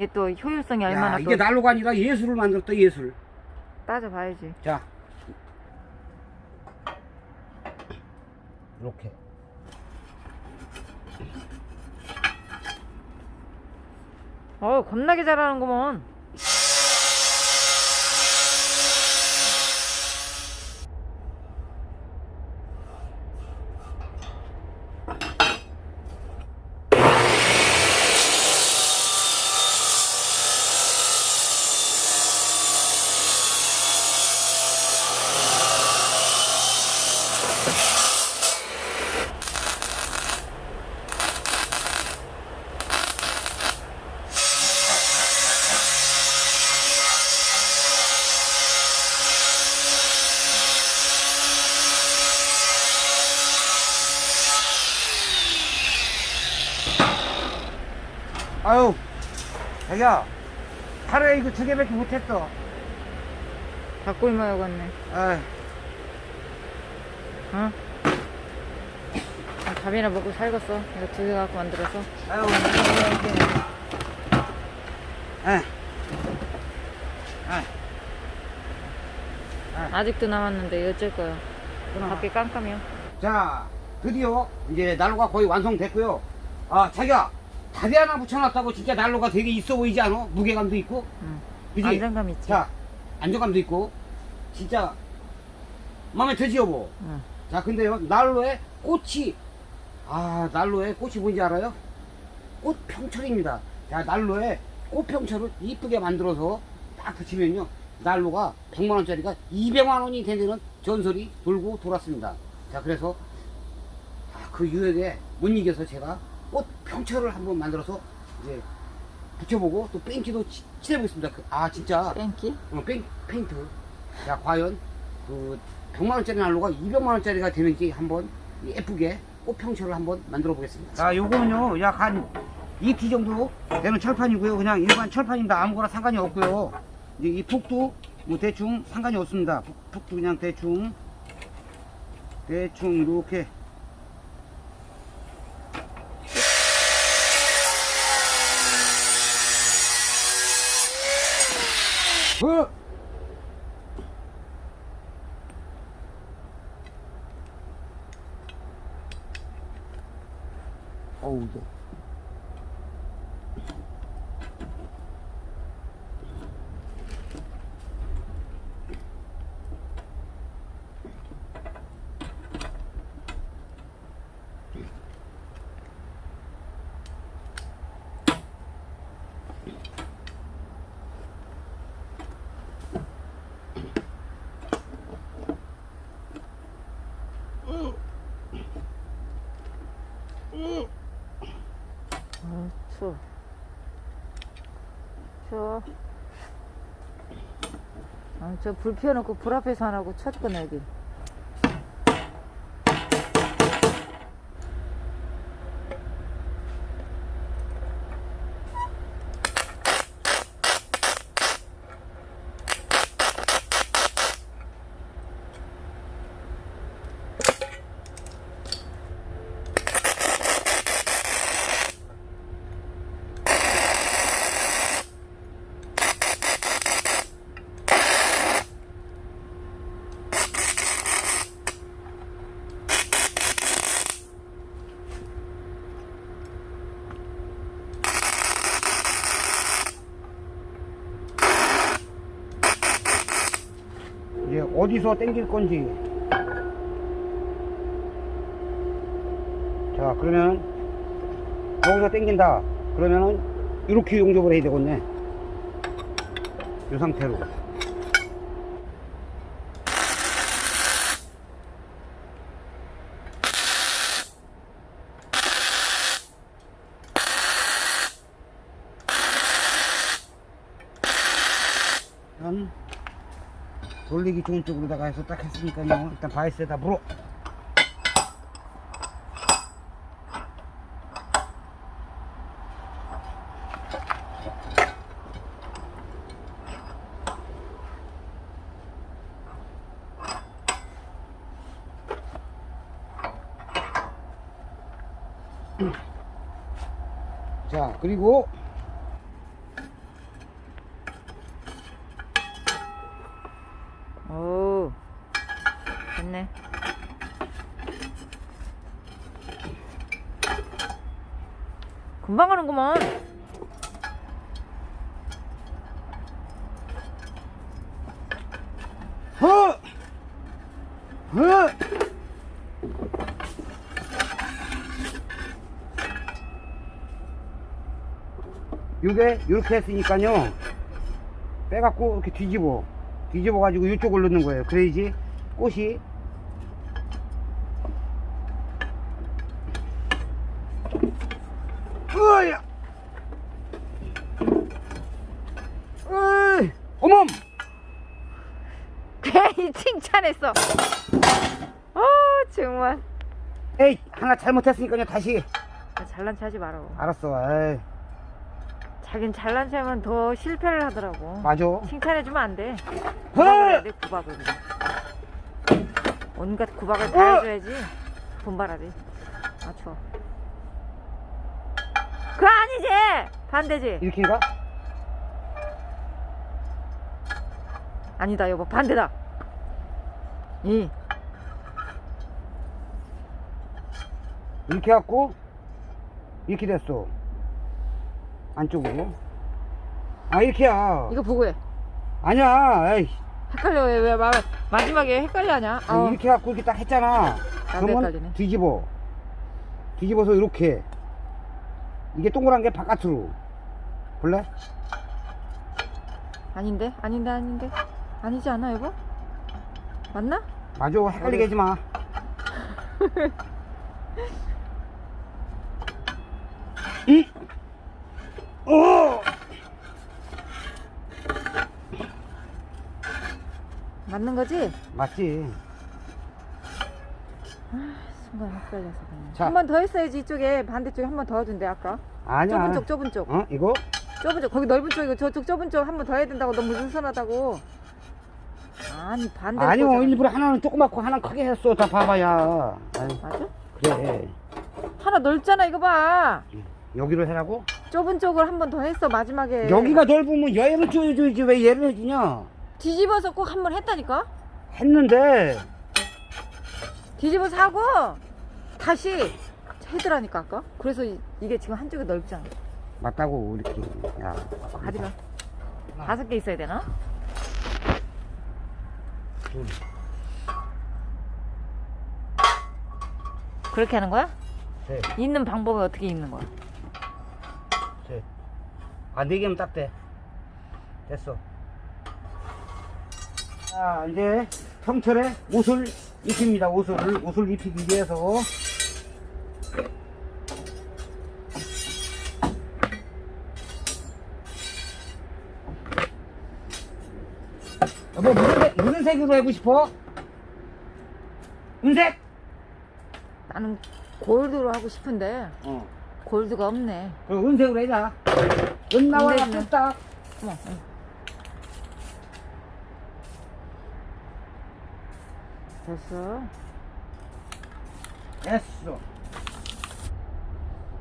이게 또 효율성이 얼마나 야, 또 이게 난로가 아니라 예술을 만들었다 예술. 따져봐야지. 자, 이렇게. 어 겁나게 잘하는구먼. 아유, 자기야, 하루에 이거 두 개밖에 못했어. 닭고기 먹었네. 아, 어? 아, 밥이나 먹고 살겠어. 이거 두 개 갖고 만들어서. 아유. 에, 아직도 남았는데 어쩔 거야. 밖에 깜깜해요. 자, 드디어 이제 난로가 거의 완성됐고요. 아, 자기야, 다리 하나 붙여놨다고 진짜 난로가 되게 있어 보이지 않아? 무게감도 있고, 응. 그지? 안정감 있지. 자, 안정감도 있고, 진짜 마음에 들지 여보? 응. 자, 근데요, 난로에 꽃이, 아, 난로에 꽃이 뭔지 알아요? 꽃평철입니다. 자, 난로에 꽃평철을 이쁘게 만들어서 딱 붙이면요, 난로가 100만 원짜리가 200만 원이 되는 전설이 돌고 돌았습니다. 자, 그래서, 아, 그 유혹에 못 이겨서 제가 꽃 평철을 한번 만들어서 이제 붙여보고 또 뺑기도 치- 칠해보겠습니다. 그- 아, 진짜. 뺑기? 어, 페인, 페인트. 자, 과연 그 100만 원짜리 난로가 200만 원짜리가 되는지 한번 예쁘게 꽃평철을 한번 만들어 보겠습니다. 자, 요거는요, 약 한 2T 정도 되는 철판이고요. 그냥 일반 철판입니다. 아무거나 상관이 없고요. 이제 이 푹도 뭐 대충 상관이 없습니다. 푹, 푹도 그냥 대충, 대충 이렇게. 어! 어우, 이 거. 어, 추워. 추워. 아, 저 불 피워놓고 불 앞에서 안 하고 첫 꺼내기. 이제 어디서 땡길 건지. 자, 그러면 여기서 땡긴다. 그러면은 이렇게 용접을 해야 되겠네. 이 상태로. 일단 돌리기 좋은 쪽으로다가 해서 딱 했으니까요. 일단 바이스에다 물어. 자, 그리고 있네. 금방 하는구먼. 허! 허! 요게 이렇게 했으니까요 빼갖고 이렇게 뒤집어 뒤집어 가지고 이쪽을 넣는 거예요 그래야지 꽃이 으야 으이 어멈 괜히 칭찬했어. 어 정말. 에이 하나 잘못했으니까요 다시 아, 잘난 체 하지 마라. 알았어 에이 자긴 잘난 체 하면 더 실패를 하더라고. 맞아 칭찬해주면 안 돼. 헐! 구박을 해야 돼, 구박을. 온갖 구박을 다 어! 해줘야지. 분발하지. 맞춰. 그거 아니지! 반대지? 이렇게인가? 아니다, 여보. 반대다. 이. 이렇게 해갖고 이렇게 됐어 안쪽으로 아 이렇게야 이거 보고 해. 아니야 에이 헷갈려, 왜, 왜, 마, 마지막에 헷갈려 하냐? 아니, 어. 이렇게 해갖고 이렇게 딱 했잖아 나도 그러면 헷갈리네. 뒤집어 뒤집어서 이렇게 이게 동그란 게 바깥으로 볼래? 아닌데? 아닌데, 아닌데? 아니지 않아, 여보? 맞나? 맞아 헷갈리게 하지 마 응? 오! 맞는 거지? 맞지 순간 헷갈려서 그냥. 자. 한 번 더 했어야지, 이쪽에. 반대쪽에 한 번 더 해준대, 아까. 아니야 좁은 쪽, 좁은 쪽. 어? 이거? 좁은 쪽 거기 넓은 쪽이고 저쪽 좁은 쪽 한 번 더 해야 된다고 너무 느슨하다고 아니 반대로 아니요 꽂아가지고. 일부러 하나는 조그맣고 하나는 크게 했어. 다 봐봐야. 아이, 맞아? 그래. 하나 넓잖아 이거 봐. 여기로 해라고? 좁은 쪽을 한 번 더 했어 마지막에. 여기가 넓으면 얘를 줘야지 왜 얘를 해주냐? 뒤집어서 꼭 한 번 했다니까? 했는데. 뒤집어서 하고 다시 해더라니까 아까? 그래서 이- 이게 지금 한쪽이 넓잖아. 맞다고 이렇게 야. 가지마. 다섯 개 있어야 되나? 둘, 그렇게 하는 거야? 셋, 있는 방법이 어떻게 있는 거야? 셋. 아, 네 개면 딱 돼. 됐어. 자, 이제 평철에 옷을 입힙니다. 옷을, 옷을 입히기 위해서. 여보, 무슨, 색, 무슨 색으로 하고 싶어? 은색? 나는 골드로 하고 싶은데 어. 골드가 없네 그럼 은색으로 해자. 은 나와라, 은색이네. 뺐다. 어머 응. 됐어 됐어.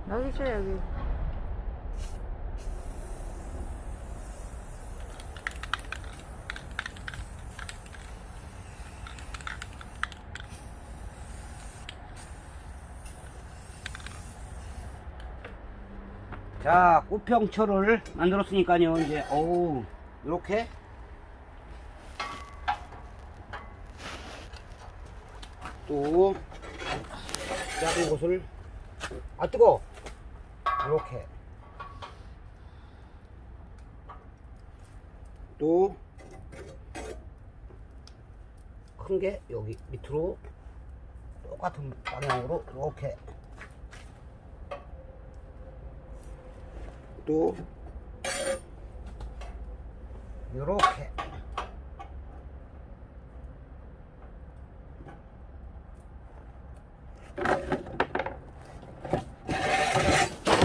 여기 있어 여기 자, 꽃평초를 만들었으니까요. 이제 어우, 이렇게 또 작은 곳을 아 뜨거. 이렇게 또 큰 게 여기 밑으로 똑같은 방향으로 이렇게 또 요렇게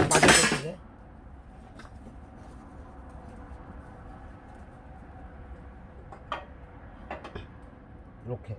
맞을 것 같은데? 이렇게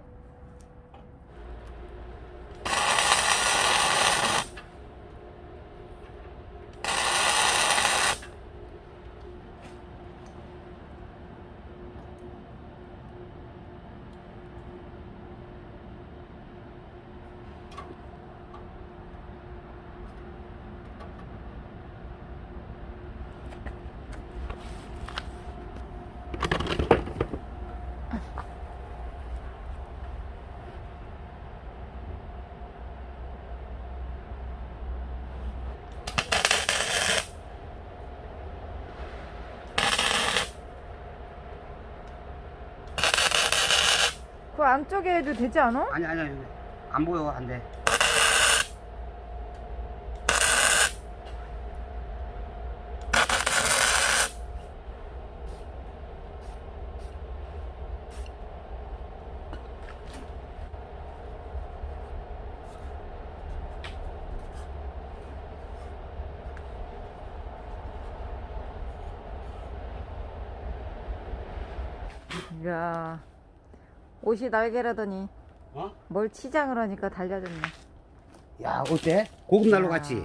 그 안쪽에 해도 되지 않아? 아니 아니 아니. 안 보여 안돼. 이야 옷이 날개라더니 어? 뭘 치장을 하니까 달려졌네. 야 어때? 고급 난로 야. 같지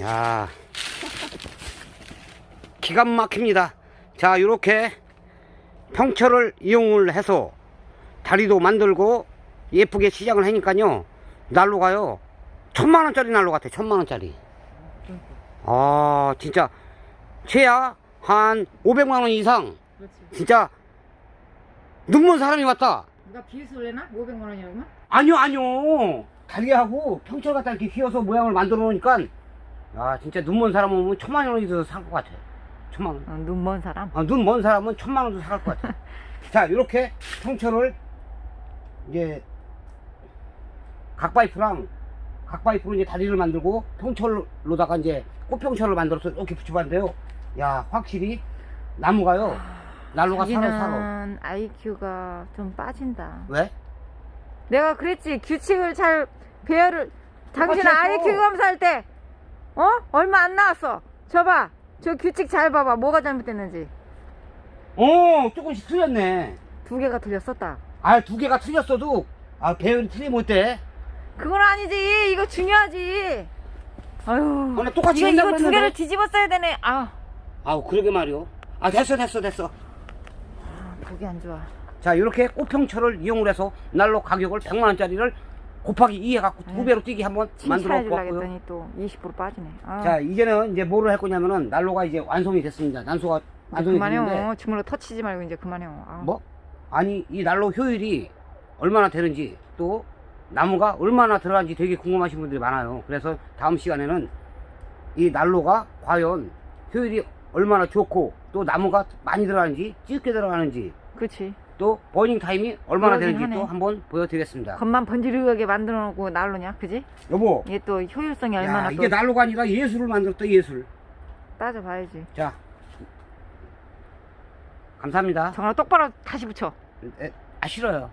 야. 기가 막힙니다. 자 요렇게 평철을 이용을 해서 다리도 만들고 예쁘게 시장을 하니까요. 난로가요 천만 원짜리 난로 같아 천만 원짜리. 아 진짜. 최야 한 500만 원 이상. 그렇지. 진짜 눈먼 사람이 왔다. 누가 비수래나? 500만 원이라면? 아니요 아니요. 다리하고 평철 갖다 이렇게 휘어서 모양을 만들어 놓으니까 야 진짜 눈먼 사람 오면 천만 원이 더살것 같아. 천만 원. 어, 눈먼 사람? 아, 눈먼 사람은 천만 원도 살것 같아. 자 이렇게 평철을 이제 각파이프랑 각파이프로 이제 다리를 만들고 평철로다가 이제 꽃평철을 만들어서 이렇게 붙여봤는데요. 야 확실히 나무가요 난로가 살아 살아 자기는 IQ가 좀 빠진다. 왜? 내가 그랬지. 규칙을 잘 배열을 당신 똑같이 IQ 했어. 검사할 때 어? 얼마 안 나왔어. 저봐. 저 규칙 잘 봐봐. 뭐가 잘못됐는지. 어 조금씩 틀렸네. 두 개가 틀렸었다. 아, 두 개가 틀렸어도, 아, 배열이 틀리면 어때? 그건 아니지. 이거 중요하지. 아유 원래 똑같이 이거, 한다고 이거 두 했는데? 개를 뒤집어 써야 되네. 아. 아우, 그러게 말이요. 아, 됐어, 됐어, 됐어. 보기 안 좋아 자, 이렇게 꽃평철을 이용을 해서 난로 가격을 100만 원짜리를 곱하기 2 해갖고 두 에이, 배로 뛰기 한번 만들어 칭찬해 보았고요. 했더니 또 20% 빠지네 아, 자, 이제는 이제 뭐를 할 거냐면은 난로가 이제 완성이 됐습니다. 난소가 이제 완성이 됐는데, 그만해요 주물러 터치지 말고 이제 그만해요 아, 뭐? 아니, 이 난로 효율이 얼마나 되는지, 또 나무가 얼마나 들어간지 되게 궁금하신 분들이 많아요. 그래서 다음 시간에는 이 난로가 과연 효율이 얼마나 좋고, 또 나무가 많이 들어가는지, 찌게 들어가는지, 그렇지 또 버닝 타임이 얼마나 그러긴 되는지 하네. 또 한번 보여드리겠습니다. 겉만 번지르르하게 만들어 놓고 난로냐 그지? 여보, 이게 또 효율성이 얼마나 야, 또 이게 난로가 아니라 예술을 만들었다, 예술. 따져봐야지 자, 감사합니다. 정말 똑바로 다시 붙여 에, 아, 싫어요.